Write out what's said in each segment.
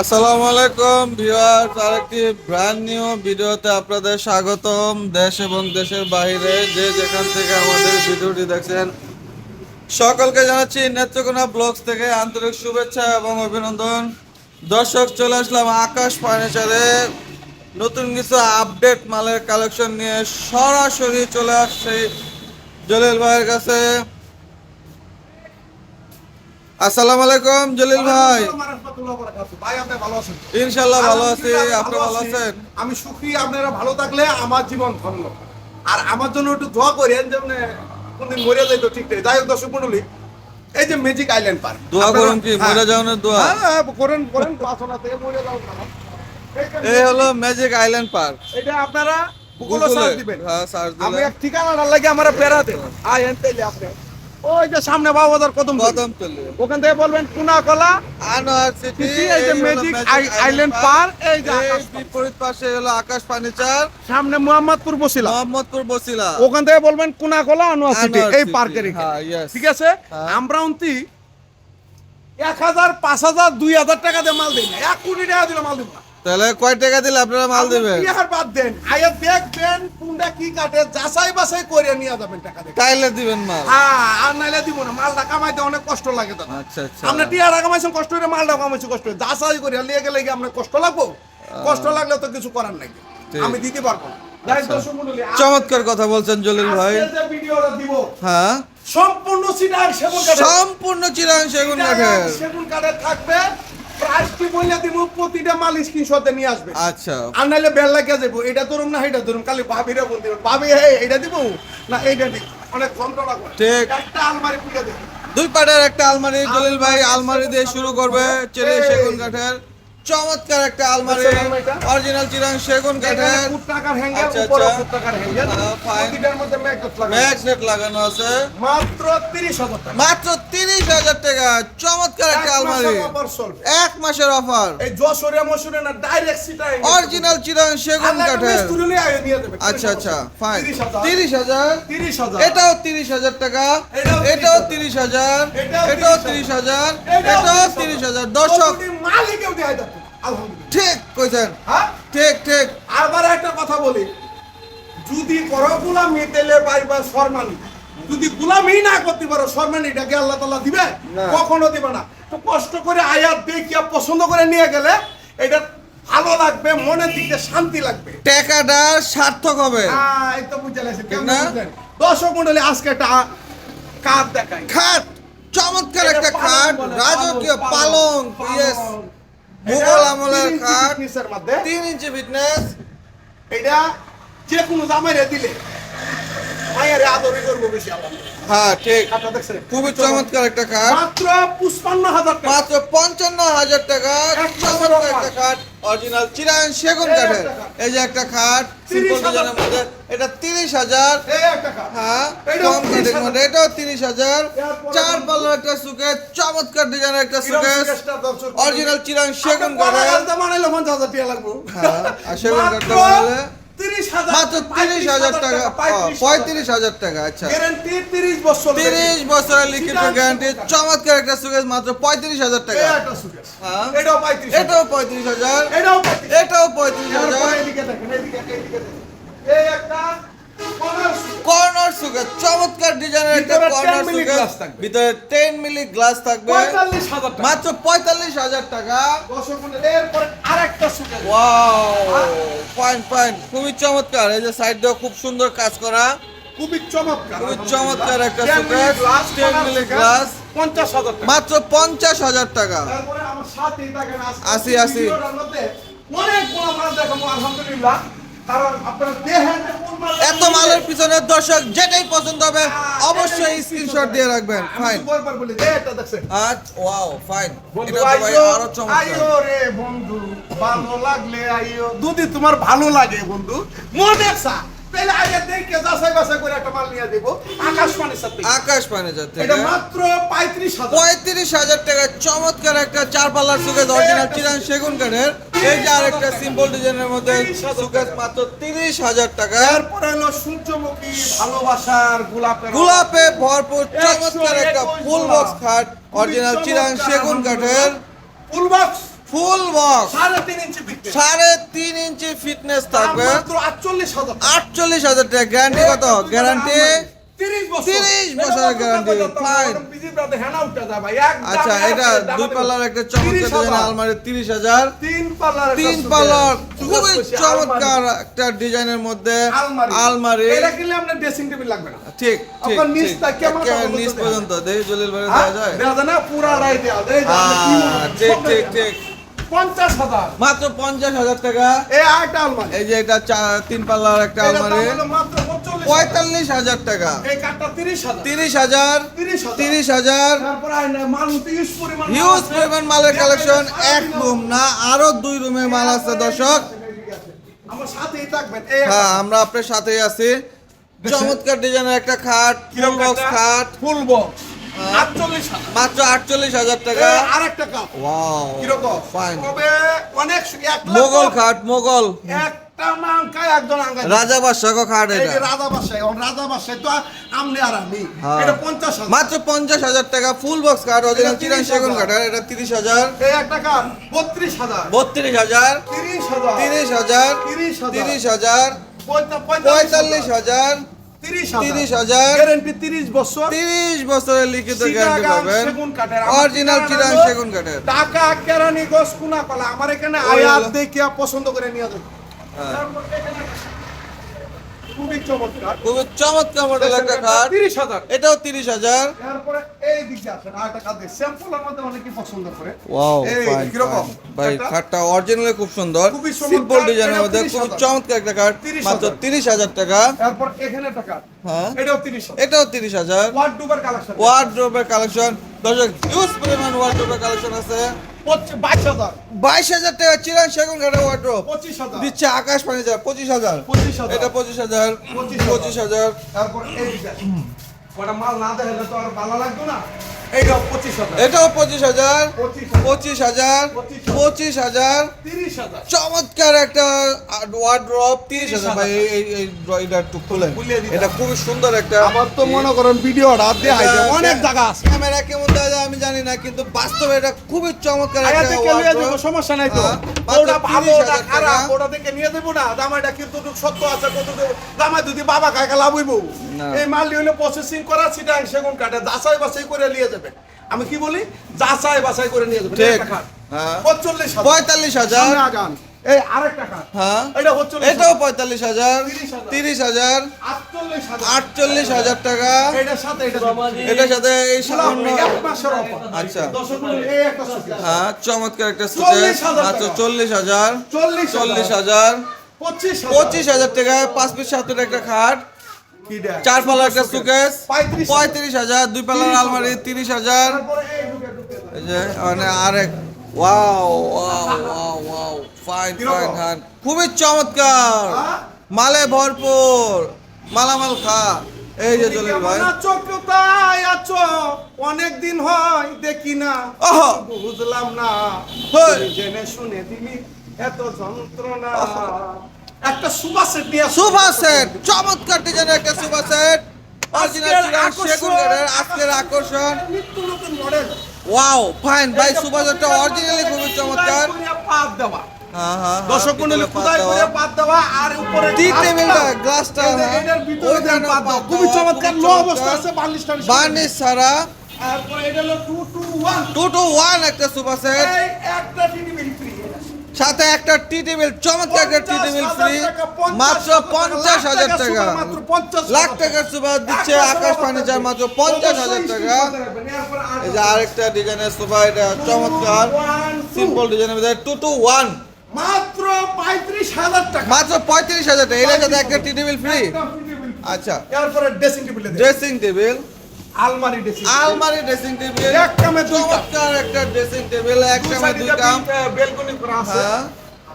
আসসালামু আলাইকুম ভিউয়ার্স, আরেকটি ব্র্যান্ড নিউ ভিডিওতে আপনাদের স্বাগতম। দেশ এবং দেশের বাইরে যে যেখান থেকে আমাদের ভিডিওটি দেখছেন, সকলকে জানাচ্ছি নেত্রকোনা ব্লগস থেকে আন্তরিক শুভেচ্ছা এবং অভিনন্দন। দর্শক, চলে আসলাম আকাশ ফার্নিচারে। নতুন কিছু আপডেট মালের কালেকশন নিয়ে সরাসরি চলে আসছে জলিল ভাইয়ের কাছে। আসসালামু আলাইকুম জলিল ভাই। ভাই আপনি ভালো আছেন? ইনশাল্লাহ ভালো আছি। আপনি ভালো আছেন? আমি সুখী আপনারা ভালো থাকলে আমার জীবন ধন্য। আর আমার জন্য একটু দোয়া করেন যে মানে কোনদিন মরে যাইতো ঠিক যাই হোক দর্শক মন্ডলী এই যে ম্যাজিক আইল্যান্ড পার্ক দোয়া করুন কি? মরে যাওয়ানোর দোয়া? হ্যাঁ হ্যাঁ, করেন করেন বাসনা থেকে মরে যাও এই হলো ম্যাজিক আইল্যান্ড পার্ক এটা আপনারা গুগলে সার্চ দিবেন। হ্যাঁ সার্চ আমি এক ঠিকানা লাগে আমার পেরা দেন আয় এনতেইলে আপনি। ওই যে সামনে বাবাদার কদম কদম ওখান থেকে বলবেন কুনাকলা আনোয়ার সিটি সিটি, এই যে ম্যাজিক আইল্যান্ড পার্ক, এই যে আকাশ বিপরীত পাশে হলো আকাশ ফার্নিচার সামনে মোহাম্মদপুর বসিলা। মোহাম্মদপুর বসিলা। ওখান থেকে বলবেন কুনাকলা আনোয়ার সিটি এই পার্কের হ্যাঁ, ঠিক আছে? হ্যাঁ। আমরা অন্তি এক হাজার পাঁচ হাজার দুই হাজার টাকা দিয়ে মাল দিই না। এক কোটি টাকা দিলে মাল দিব না। তাহলে কয় টাকা দিলে আপনারা মাল দিবেন? বিহার বাদ দেন। আয়া দেখবেন কোনটা কি কাটে যাচাই বাছাই করে নিয়ে যাবেন টাকা দিয়ে। তাইলে দিবেন মাল। হ্যাঁ আর নাইলে দিব না মালটা কামাইতে অনেক কষ্ট লাগে দাদা। আচ্ছা আচ্ছা। আপনি টিয়াটা কামাইছেন কষ্ট করে মালটা কামাইছেন কষ্ট করে যাচাই করে গেলে কি আপনার কষ্ট লাগবো? কষ্ট লাগলে তো কিছু করার নাই। আমি দিতে পারব না। আচ্ছা। চমৎকার কথা বলছেন জলিল ভাই। হ্যাঁ। সম্পূর্ণ সিটার সেগুন কাঠের। সম্পূর্ণ চিরাং সেগুন কাঠের। সেগুন কাঠের থাকবে। প্রাইস বললে দিব প্রতিটা মাল স্ক্রিনশটে নিয়ে আসবে। আচ্ছা। আর নাহলে বেল লাগিয়ে যাব এটা ধরুন না এটা ধরুন খালি ভাবিরা বলতে ভাবি হে এটা দিব না এইটা দিব অনেক যন্ত্রণা করে। ঠিক। একটা আলমারি পুড়ে দেবে। দুই পাটের একটা আলমারি জলিল ভাই আলমারি দিয়ে শুরু করবে চেলে সেগুন কাঠের। চমৎকার একটা আলমারি। অরিজিনাল চিরাং সেগুন কাঠের। টাকার হ্যাঙ্গার আচ্ছা, উপরে আচ্ছা। টাকার হ্যাঙ্গার। হ্যাঁ, প্রতিটার মধ্যে ম্যাগনেট লাগানো ম্যাগনেট লাগানো আছে। মাত্র 30000 টাকা। মাত্র তিরিশ হাজার টাকা। চমৎকার একটা আলমারি। এক মাসের অফার এই যশোরে মশোরে না ডাইরেক্ট সিটাই অরিজিনাল চিরাং সেগুন কাঠের। আচ্ছা আচ্ছা। ফাইন তিরিশ হাজার। 30000 এটাও তিরিশ হাজার টাকা। এটাও এটাও তিরিশ হাজার। এটাও এটাও 30,000 তিরিশ হাজার। এটাও এটাও 30,000 তিরিশ দর্শক মালিকেও দেয় দেখো আলহামদুলিল্লাহ। ঠিক কইছেন। হ্যাঁ? ঠিক ঠিক। আবার একটা কথা বলি যদি করো গুলামি তেলে পাইবা শর্মানি যদি গুলামি না করতে পারো শর্মানিটাকে আল্লাহ তাআলা দিবে? কখনো দিবে না। তো কষ্ট করে আয়াত দেখিয়া পছন্দ করে নিয়ে গেলে এটা ভালো লাগবে মনের দিকে শান্তি লাগবে। টাকাটা সার্থক হবে। আহ, এই তো বুঝে লাগছে কেমন? দর্শক মন্ডলী আজকে একটা কাপ দেখাই। খাট। চমৎকার একটা খাট রাজকীয় পালং, ইয়েস মুঘল আমলের খাট তিন ইঞ্চি ফিটনেস এটা যে কোনো জামাইরে দিলে মায়ের আদরই করব বেশি হ্যাঁ ঠিক। খুবই চমৎকার একটা খাট। মাত্র পুষ্পান্ন হাজার টাকা। মাত্র পঞ্চান্ন হাজার টাকা। চমৎকার একটা খাট। অরিজিনাল চিরায়ন সেগুন কাঠের। এই যে একটা খাট 30,000 সিম্পল ডিজাইনের মধ্যে। এটা তিরিশ হাজার। হ্যাঁ কম কাঠের মধ্যে। এটাও তিরিশ হাজার। চার পাল্লার একটা সুকেস চমৎকার ডিজাইনের একটা সুকেস অরিজিনাল চিরায়ন সেগুন কাঠের। বানাইলে পঞ্চাশ হাজার টাকা লাগবে। হ্যাঁ, আর সেগুন কাঠটা বানাইলে? 30,000 মাত্র তিরিশ হাজার টাকা। পঁয়ত্রিশ পঁয়ত্রিশ হাজার টাকা আচ্ছা। গ্যারান্টি 30 বছর তিরিশ বছরের লিখিত গ্যারান্টি চমৎকার একটা সুকেস মাত্র পঁয়ত্রিশ হাজার টাকা। একটা সুকেশ। হ্যাঁ। এটাও 35 এটাও পঁয়ত্রিশ হাজার। এটাও পঁয়ত্রিশ হাজার। এই একটা কর্নার সুকেস চমৎকার ডিজাইনের একটা কর্নার থাকবে। ভিতরে টেন মিলি গ্লাস থাকবে 45,000 টাকা। মাত্র পঁয়তাল্লিশ হাজার টাকা দর্শক এরপরে আরেকটা সুকেশ। ওয়াও ফাইন ফাইন খুবই চমৎকার এই যে সাইড দিয়ে খুব সুন্দর কাজ করা খুবই চমৎকার খুবই চমৎকার একটা 10 মিলি 10 মিলি গ্লাস। 50,000 টাকা। মাত্র পঞ্চাশ হাজার টাকা তারপরে আমার সাথেই থাকেন আসি, আসি। অনেক বড় দেখাবো আলহামদুলিল্লাহ কারণ আপনারা এত মালের পিছনে দর্শক যেটাই পছন্দ হবে অবশ্যই স্ক্রিনশট দিয়ে রাখবেন। ফাইন তো বলি এটা দেখছেন। আচ্ছা ওয়াও ফাইন এটা তো ভাই আরও চমৎকার। আইও রে বন্ধু ভালো লাগলে আইও যদি তোমার ভালো লাগে বন্ধু। মনে সা তাহলে আগে দেখে যাচাই বাছাই করে একটা মাল নিয়ে দেবো। আকাশ পানির সাথে। আকাশ পানেজার এটা মাত্র পঁয়ত্রিশ হাজার। পঁয়ত্রিশ হাজার টাকা চমৎকার একটা চার পাল্লার সুকেস অরিজিনাল চিরান সেগুন কাঠের এই যে আরেকটা সিম্পল ডিজাইনের মধ্যে 30,000 মাত্র তিরিশ হাজার টাকা। এরপরে হলো সূর্যমুখী ভালোবাসার গোলাপের গোলাপে ভরপুর চমৎকার একটা ফুল বক্স খাট অরিজিনাল চিরান সেগুন কাঠের ফুল বক্স। Full box. সাড়ে তিন ইঞ্চি সাড়ে তিন ইঞ্চি ফিটনেস থাকবে। আটচল্লিশ হাজার আটচল্লিশ হাজার টাকা গ্যারান্টি কত? গ্যারান্টি তিরিশ বছর। 30 বছরের guarantee, fine. আচ্ছা এটা দুই পাল্লার একটা চমৎকার আলমারি তিরিশ হাজার। তিন পাল্লার খুবই চমৎকার একটা ডিজাইনের মধ্যে আলমারি। ড্রেসিং টেবিল লাগবে না। ঠিক ঠিক নিচ পর্যন্ত। দেখি জলিল ভাই হ্যাঁ? দেওয়া যায় দেওয়া? ঠিক ঠিক ঠিক। পঞ্চাশ হাজার। মাত্র পঞ্চাশ হাজার টাকা। এই আরেকটা আলমারি। এই যে এটা তিন পাল্লার একটা আলমারি। মাত্র পঁয়তাল্লিশ হাজার। টাকা। তিরিশ হাজার। তিরিশ হাজার হিউজ পরিমাণ মালের কালেকশন এক রুম না আরও দুই রুমের মাল আছে দর্শক। হ্যাঁ আমরা আপনার সাথেই আছি। চমৎকার ডিজাইনের একটা খাট ফুল বক্স খাট। ফুল বক্স মাত্র আটচল্লিশ হাজার টাকা। কাপ। ওয়াও কীরকম? ফাইন তবে অনেক মোগল খাট মোগল। একটা মাংকায় একজন আঙ্গা রাজা বাদশাহ খাট এই এটা। যে রাজা বাসায় রাজা বাসায় তো আমনে আর আমি। এটা পঞ্চাশ হাজার। মাত্র পঞ্চাশ হাজার টাকা ফুল বক্স অরিজিনাল এটা চিরান 30 সেগুন হাজার। এটা তিরিশ হাজার। এই একটা হাজার। হাজার। তিরিশ হাজার। তিরিশ হাজার। তিরিশ হাজার। পঁয়তা- তিরিশ বছর। তিরিশ বছরের লিখিত গ্যারান্টি পাবেন। অরিজিনাল ঠিকানা সেগুন কাঠের। টাকা কেরানি গোস কুনা কলা। আমার এখানে আয়াত দেখিয়া পছন্দ করে নিয়ে যাবে। হ্যাঁ। খুবই চমৎকার। খুবই চমৎকার মডেল একটা খাট। তিরিশ হাজার। এটাও তিরিশ হাজার। তারপরে এই ভাই খাটটা অরিজিনালি খুব সুন্দর। সিম্পল ডিজাইনের মধ্যে খুব চমৎকার একটা খাট 30 মাত্র তিরিশ হাজার টাকা। তারপর এখানে টাকা হ্যাঁ। এটাও তিরিশ হাজার। ওয়ার্ডরোবের কালেকশন কালেকশন দর্শক হিউজ পরিমাণ ওয়ার্ড্রোবের কালেকশন আছে। বাইশ হাজার। টাকা চিরান সেগুন কাঠের দিচ্ছে আকাশ পানি পঁচিশ হাজার। পঁচিশ হাজার। এটা পঁচিশ হাজার। পঁচিশ হাজার। তারপর। কটা মাল না দেখলে তো আর ভালো লাগতো না। এটাও পঁচিশ হাজার। পঁচিশ হাজার পঁচিশ হাজার চমৎকার একটা ওয়ার্ড্রপ তিরিশ হাজার। ভাই এই এই একটু খুলেন এটা খুবই সুন্দর একটা আমার তো মনে করেন ভিডিওটা দেখাই যায়, অনেক জায়গা আছে। ক্যামেরা কেমন দেওয়া যায় আমি জানি না কিন্তু বাস্তবে এটা খুবই চমৎকার একটা। সমস্যা নাই তো। হ্যাঁ, ওটা ভালো ওটা খারাপ ওটা থেকে নিয়ে দেবো না। জামাইটা কিন্তু সত্য আছে কত দেবো যদি বাবা কাকা লাভ হইব। এই মাল হইলে প্রসেসিং করা সিটাং সেগুন কাটে যাচাই বাছাই করে নিয়ে যাবে। আমি কি বলি যাচাই বাছাই করে নিয়ে যাবে ঠিক। একটা খাট। হ্যাঁ। পঁয়তাল্লিশ হাজার। পঁয়তাল্লিশ হাজার এই আরেকটা খাট। হ্যাঁ এটা পঁয়তাল্লিশ এটাও হাজার। পঁয়তাল্লিশ হাজার 30,000 তিরিশ হাজার আটচল্লিশ হাজার। টাকা এটার সাথে। এটার সাথে এই সামান্য। আচ্ছা দর্শক বন্ধু, এই একটা সুযোগ। হ্যাঁ চমৎকার একটা সুকেস 40,000 মাত্র টাকা। চল্লিশ হাজার চল্লিশ চল্লিশ হাজার। পঁচিশ হাজার। পঁচিশ হাজার টাকায় পাঁচ পিস সাতের একটা খাট? চার পাল্লার একটা সুকেস পঁয়ত্রিশ হাজার। দুই পাল্লার 30,000 আলমারি তিরিশ হাজার। মানে আরেক wow wow wow wow. Fine কীরকম? ফাইন খুবই চমৎকার। হ্যাঁ? মালে ভরপুর। মালামাল খা। এই যে জলিল ভাই। কেমন আছো? অনেক দিন হয় দেখি না। ওহো। বুঝলাম না। জেনে শুনে দিলি এত যন্ত্রণা। একটা সুবা সেট নিয়ে। সুভা সেট চমৎকার ডিজাইনের একটা সুভা সেট। অরিজিনাল। সেগুন কাঠের আজকের আকর্ষণ। নিত্য নতুন মডেল ওয়াও ফাইন ভাই সুভা সেটটা অরিজিনালি খুবই চমৎকার। পাত দেওয়া। হ্যাঁ হ্যাঁ দর্শক মন্ডলী খুদাই করে পাত দেওয়া আর উপরে টি। টেবিলটা গ্লাসটা এটার ভিতরে দেন পাত দেওয়া খুবই চমৎকার। লো অবস্থা আছে বার্নিশ টার্নিশ বার্নিশ ছাড়া তারপরে এটা হলো 2 টু 1 টু টু ওয়ান একটা সুপার সেট। একটা সাথে একটা টি টেবিল চমৎকার একটা টি টেবিল ফ্রি মাত্র পঞ্চাশ হাজার টাকা লাখ টাকার সুপার দিচ্ছে আকাশ ফার্নিচার মাত্র পঞ্চাশ হাজার টাকা। এই যে আরেকটা ডিজাইনের সোফা এটা চমৎকার। সিম্পল ডিজাইনের মধ্যে টু টু ওয়ান মাত্র পঁয়ত্রিশ হাজার টাকা। মাত্র পঁয়ত্রিশ হাজার টাকা। এটার সাথে একটা টি টেবিল ফ্রি আচ্ছা। এরপরে ড্রেসিং টেবিল ড্রেসিং টেবিল আলমারি ড্রেসিং আলমারি ড্রেসিং টেবিল এক একটা ড্রেসিং টেবিল এক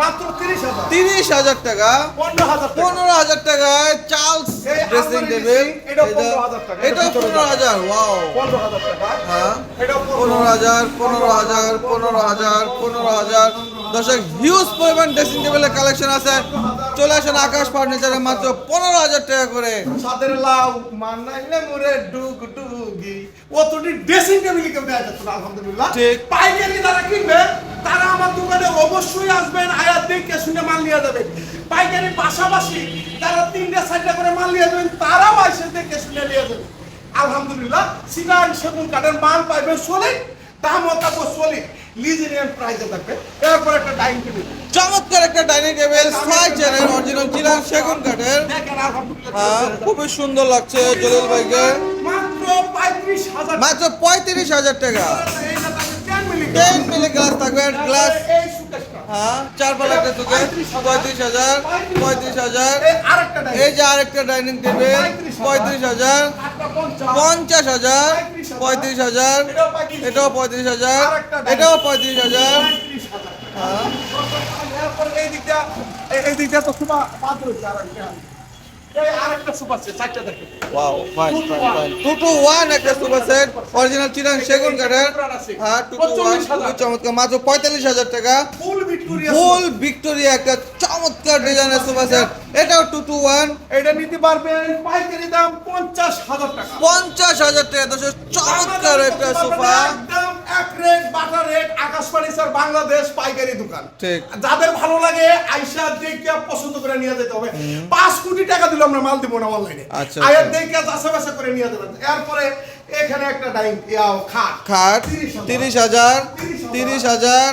মাত্র 30000 30000 টাকা। 15000 15000 টাকায় চার্লস ড্রেসিং টেবিল এটা 15000 টাকা। এটা 15000 ওয়াও 15000 টাকা। হ্যাঁ। এটা 15000 15000 15000 15000 দর্শক হিউজ পরিমাণ ড্রেসিং টেবিলের কালেকশন আছে। চলে আসেন আকাশ ফার্নিচারে মাত্র পনেরো হাজার টাকা করে। সাদের লাউ মানাইলে মুরে ডুগ ডুগি। অতটি ড্রেসিং টেবিল দেয়া যেত আলহামদুলিল্লাহ। ঠিক। পাইকারি যারা কিনবে তারা আমার দোকানে অবশ্যই আসবেন আয়াত দেখে শুনে মাল নিয়ে যাবেন পাইকারি পাশাপাশি যারা তিনটা চারটা করে মাল নিয়ে যাবেন তারাও এসে দেখে শুনে নিয়ে যাবেন আলহামদুলিল্লাহ সিনান সেগুন কাঠের মাল পাইবেন সলিড দাম থাকব সলিড। লিজেরিয়ান প্রাইসে থাকবে। এরপর একটা ডাইনিং টেবিল চমৎকার একটা ডাইনিং টেবিল ছয় চেয়ারের অরিজিনাল চিরান সেগুন কাঠের খুবই সুন্দর লাগছে জলিল ভাইকে। মাত্র পঁয়ত্রিশ হাজার টাকা। এইটা থাকবে 10 মিলি টেন মিলি গ্লাস থাকবে গ্লাস হ্যাঁ চার পালা একটা সুকেস পঁয়ত্রিশ হাজার। পঁয়ত্রিশ হাজার এই যে আরেকটা ডাইনিং টেবিল পঁয়ত্রিশ হাজার। পঞ্চাশ। হাজার পঁয়ত্রিশ হাজার। এটাও পঁয়ত্রিশ হাজার। এটাও পঁয়ত্রিশ হাজার এই দিকটা এই- এই দিকটা তো সুপা বাদ চমৎকার। মাত্র পঁয়তাল্লিশ হাজার টাকা। ফুল ভিক্টোরিয়া ফুল ভিক্টোরিয়া একটা চমৎকার ডিজাইনের সুপার সেট এটাও টু টু ওয়ান এটা নিতে পারবেন পাইকারি দাম পঞ্চাশ হাজার টাকা। পঞ্চাশ হাজার টাকা দশ চমৎকার একটা সোফা একদম এক rate butter rate Akash furniture Bangladesh পাইকারি দোকান। ঠিক। যাদের ভালো লাগে আইসা দেখে পছন্দ করে নিয়ে যেতে হবে। পাঁচ কোটি টাকা দিলে আমরা মাল দিব না অনলাইনে আচ্ছা, আয়ার আচ্ছা। দেখে যাচা বাসা করে নিয়ে যাবেন। এরপরে এখানে একটা ডাইং খাট। খাট তিরিশ হাজার। তিরিশ হাজার।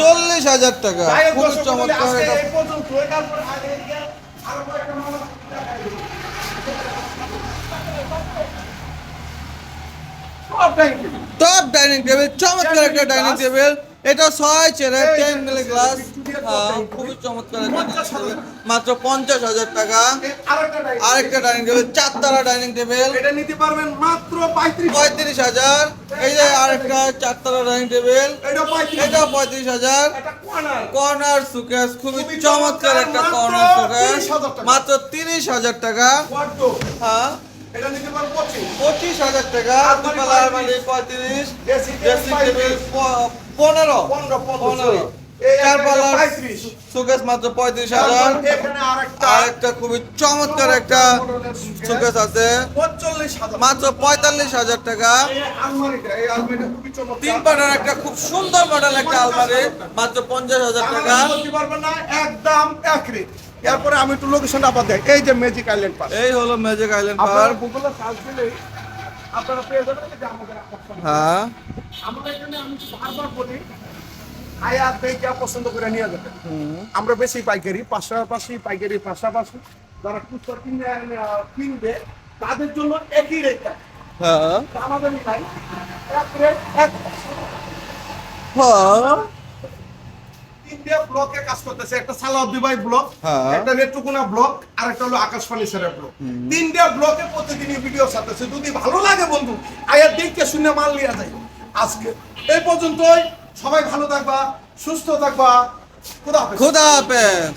চল্লিশ হাজার। টাকা। খুব চমৎকার। টপ ডাইনিং টেবিল চমৎকার একটা ডাইনিং টেবিল এটা ছয় চেয়ারের টেন মিলি গ্লাস খুবই চমৎকার একটা মাত্র পঞ্চাশ হাজার টাকা। আরেকটা ডাইনিং টেবিল চারতলা ডাইনিং টেবিল এটা নিতে পারবেন মাত্র পঁয়ত্রিশ হাজার। এই যে আরেকটা চারতলা ডাইনিং টেবিল এটা পঁয়ত্রিশ হাজার। কর্নার সুকেস খুবই চমৎকার একটা কর্নার সুকেস মাত্র তিরিশ হাজার টাকা। হ্যাঁ। পঁচিশ। হাজার টাকা। পঁয়ত্রিশ। ড্রেসিং টেবিল পনেরো। পনেরো পনেরো সুকেস মাত্র পঁয়ত্রিশ হাজার। আরেকটা। আর একটা খুবই চমৎকার একটা সুকেস আছে। মাত্র পঁয়তাল্লিশ হাজার টাকা। তিন পাটার একটা খুব সুন্দর মডেল একটা আলমারি। মাত্র পঞ্চাশ হাজার টাকা। একদম এক রেট এরপরে আমি একটু লোকেশনটা আবার দেখ এই যে ম্যাজিক আইল্যান্ড পার্ক এই হলো ম্যাজিক আইল্যান্ড পার্ক গুগলে সার্চ দিলে আপনারা পেয়ে যাবেন যে আমাদের হ্যাঁ। আমরা এখানে আমি বারবার বলি আয়া দেখে পছন্দ করে নিয়ে যাবেন আমরা বেশি পাইকারি পাশাপাশি পাইকারি পাশাপাশি যারা খুচরা কিনে কিনবে তাদের জন্য একই রেট হ্যাঁ। আমাদের নাই। এক রেট এক। হ্যাঁ। তিনটে ব্লকে কাজ করতেছে একটা সালাউদ্দি দুবাই ব্লক হ্যাঁ। একটা নেত্রকোনা ব্লক আর একটা হলো আকাশ ফার্নিচারের ব্লক। তিনটে ব্লকে প্রতিদিনই ভিডিও ছাড়তেছে। যদি ভালো লাগে বন্ধু আয়া দেখতে শুনে মাল নিয়ে আজকে এই পর্যন্তই। সবাই ভালো থাকবা সুস্থ থাকবা। খুদা। খুদা হাফেজ।